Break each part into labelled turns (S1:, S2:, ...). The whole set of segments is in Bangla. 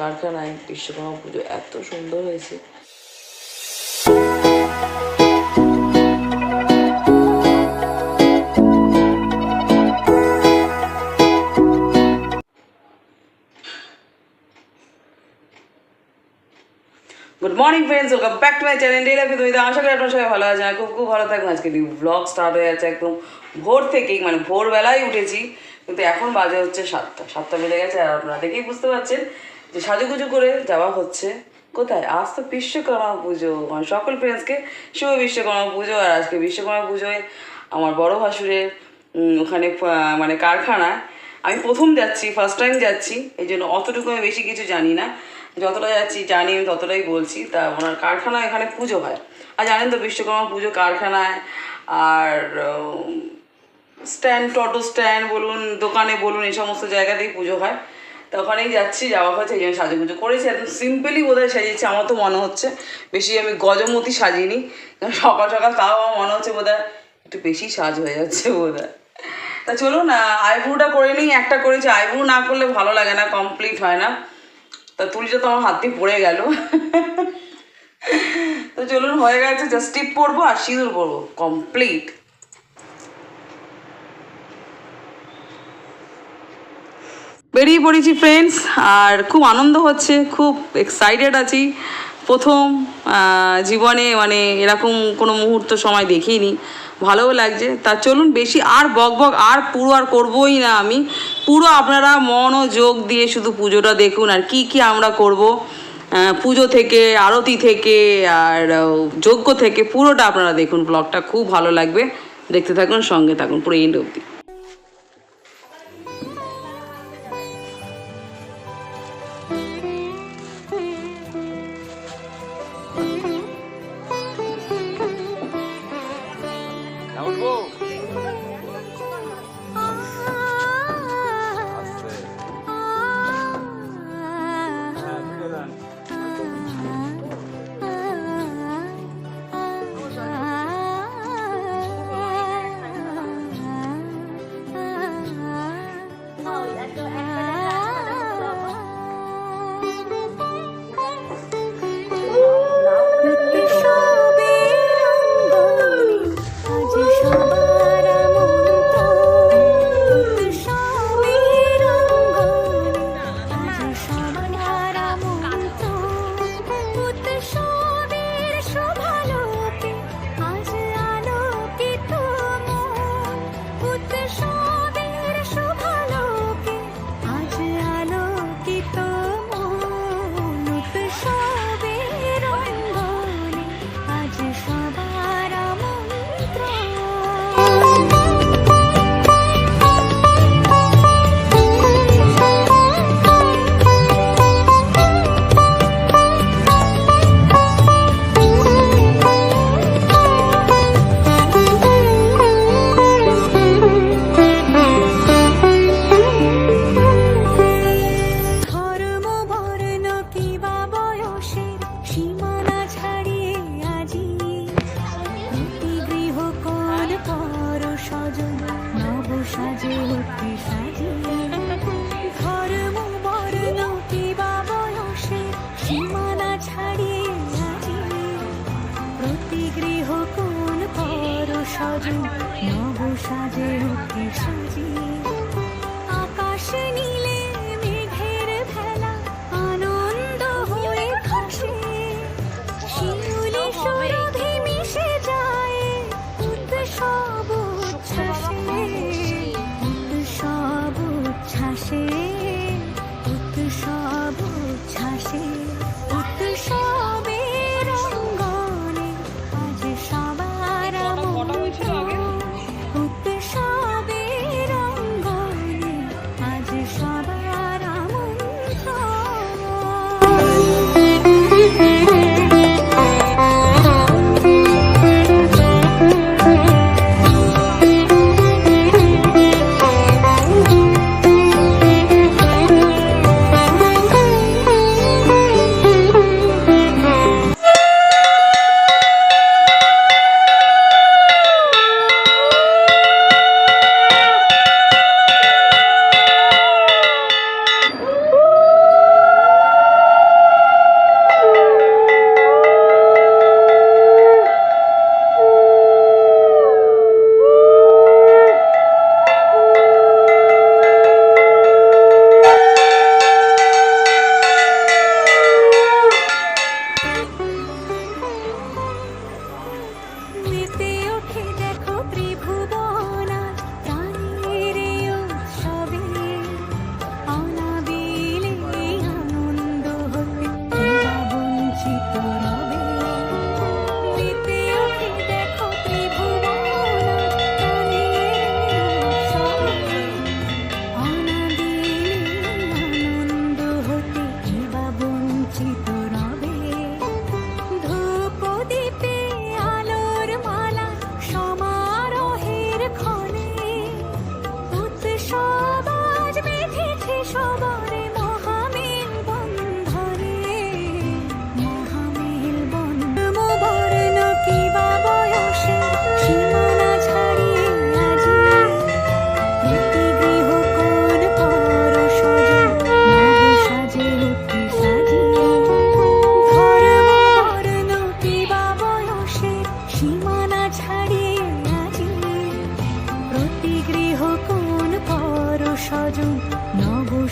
S1: কারখানায় বিশ্বকর্মা পুজো এত সুন্দর হয়েছে। Good morning friends welcome back to my channel day লাইফে তুমি আশা করি আপনারা সবাই ভালো আছেন। আর খুব খুব ভালো থাকবেন আজকে ব্লগ স্টার্ট হয়ে যাচ্ছে একদম ভোর থেকেই। মানে ভোরবেলায় উঠেছি। কিন্তু এখন বাজে হচ্ছে সাতটা। সাতটা বেজে গেছে আর আপনারা দেখেই বুঝতে পারছেন যে সাজুগুজু করে যাওয়া হচ্ছে। কোথায়? আজ তো বিশ্বকর্মা পুজো। আমার সকল ফ্রেন্ডসকে শুভ বিশ্বকর্মা পুজো আর আজকে বিশ্বকর্মা পুজোয় আমার বড় ভাসুরের ওখানে মানে কারখানায় আমি প্রথম যাচ্ছি ফার্স্ট টাইম যাচ্ছি। এই জন্য অতটুকু আমি বেশি কিছু জানি না। যতটা যাচ্ছি, জানি, আমি ততটাই বলছি। তা ওনার কারখানায় এখানে পুজো হয়। আর জানেন তো বিশ্বকর্মা পুজো কারখানায় আর স্ট্যান্ড টোটো স্ট্যান্ড বলুন, দোকানে বলুন, এই সমস্ত জায়গাতেই পুজো হয়। তো ওখানেই যাচ্ছি যাওয়া হয়েছে এই জন্য সাজুগুজু করেছি। একদম সিম্পলি বোধহয় সাজিয়েছি আমার তো মনে হচ্ছে। বেশি আমি গজমতি সাজিনি। সকাল সকাল তাও আমার মনে হচ্ছে বোধহয় একটু বেশি সাজ হয়ে যাচ্ছে বোধহয়। তা চলুন আইব্রুটা করে নিই, একটা করেছি। আইব্রু না করলে ভালো লাগে না কমপ্লিট হয় না। তা তুলিটা তো আমার হাত দিয়ে পড়ে গেল। তো চলুন, হয়ে গেছে জাস্ট টিপ পরবো আর সিঁদুর পরবো কমপ্লিট বেরিয়ে পড়েছি ফ্রেন্ডস আর খুব আনন্দ হচ্ছে, খুব এক্সাইটেড আছি। প্রথম জীবনে মানে এরকম কোনো মুহূর্ত সময় দেখিনি, ভালোও লাগছে। তা চলুন, বেশি আর বক বক আর পুরো আর করবোই না আমি। পুরো আপনারা মনোযোগ দিয়ে শুধু পুজোটা দেখুন, আর কি কি আমরা করব। পুজো থেকে, আরতি থেকে, আর যজ্ঞ থেকে, পুরোটা আপনারা দেখুন। ব্লগটা খুব ভালো লাগবে। দেখতে থাকুন, সঙ্গে থাকুন, পুরো এন্ড অবধি। Whoa.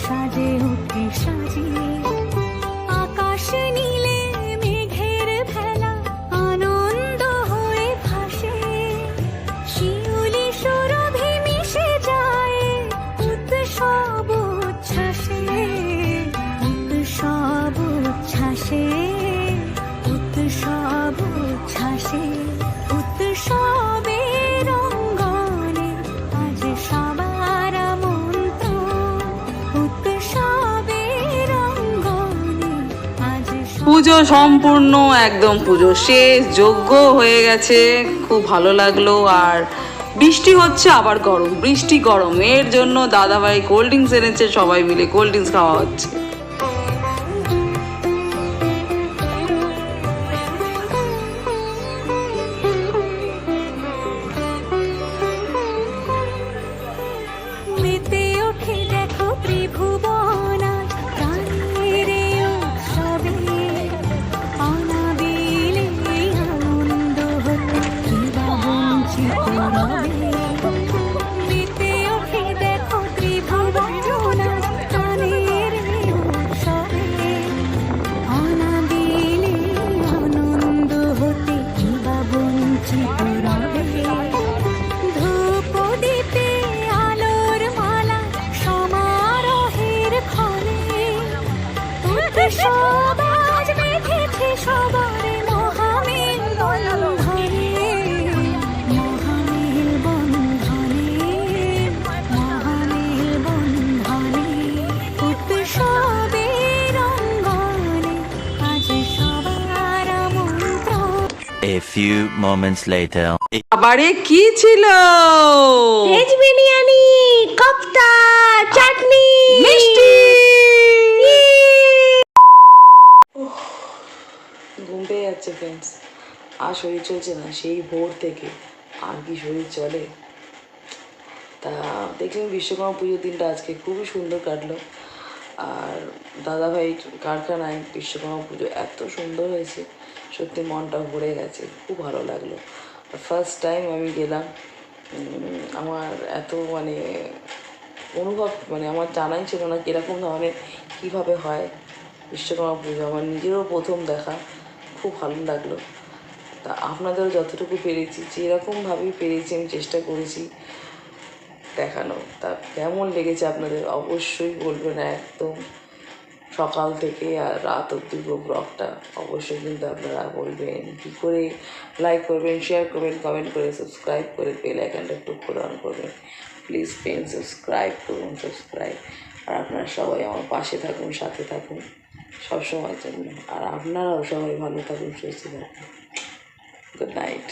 S2: সাজে ওঠে সাজিয়ে আকাশ
S1: পুজো সম্পূর্ণ একদম পুজো শেষ যোগ্য হয়ে গেছে, খুব ভালো লাগল। আর বৃষ্টি হচ্ছে, আবার গরম। বৃষ্টি গরম এর জন্য দাদাভাই কোল্ড ড্রিঙ্কস এনেছে, সবাই মিলে কোল্ড ড্রিঙ্কস খাওয়া হচ্ছে।
S3: A few moments later.
S1: আবারে কি ছিল?
S2: ভেজ বিরিয়ানি কোপ্তা চাটনি
S1: মিষ্টি। ঘুম পেয়ে যাচ্ছে ফ্রেন্ডস আর শরীর চলছে না সেই ভোর থেকে। আর কি শরীর চলে। তা দেখলেন বিশ্বকর্মা পুজোর দিনটা আজকে খুবই সুন্দর কাটলো। আর দাদাভাই কারখানায় বিশ্বকর্মা পুজো এত সুন্দর হয়েছে, সত্যি মনটা ভরে গেছে, খুব ভালো লাগল। ফার্স্ট টাইম আমি গেলাম আমার এত মানে অনুভব মানে আমার জানাই ছিল না কীরকম ধরনের কীভাবে হয় বিশ্বকর্মা পুজো। আমার নিজেরও প্রথম দেখা, খুব ভালো লাগল। তা আপনাদেরও যতটুকু পেরেছি, যেরকমভাবেই পেরেছি আমি চেষ্টা করেছি। দেখানো। তা কেমন লেগেছে আপনাদের? অবশ্যই বলবেন একদম। সকাল থেকে আর রাত অব্দি ব্লগটা অবশ্যই কিন্তু আপনারা বলবেন। কী করে লাইক করবেন শেয়ার করবেন কমেন্ট করে সাবস্ক্রাইব করে বেল আইকনটা একটু করে অন করবেন। প্লিজ পেন সাবস্ক্রাইব করুন সাবস্ক্রাইব আর আপনারা সবাই আমার পাশে থাকুন, সাথে থাকুন। সবসময়ের জন্য। আর আপনারাও সবাই ভালো থাকুন, সুস্থ থাকুন। Good night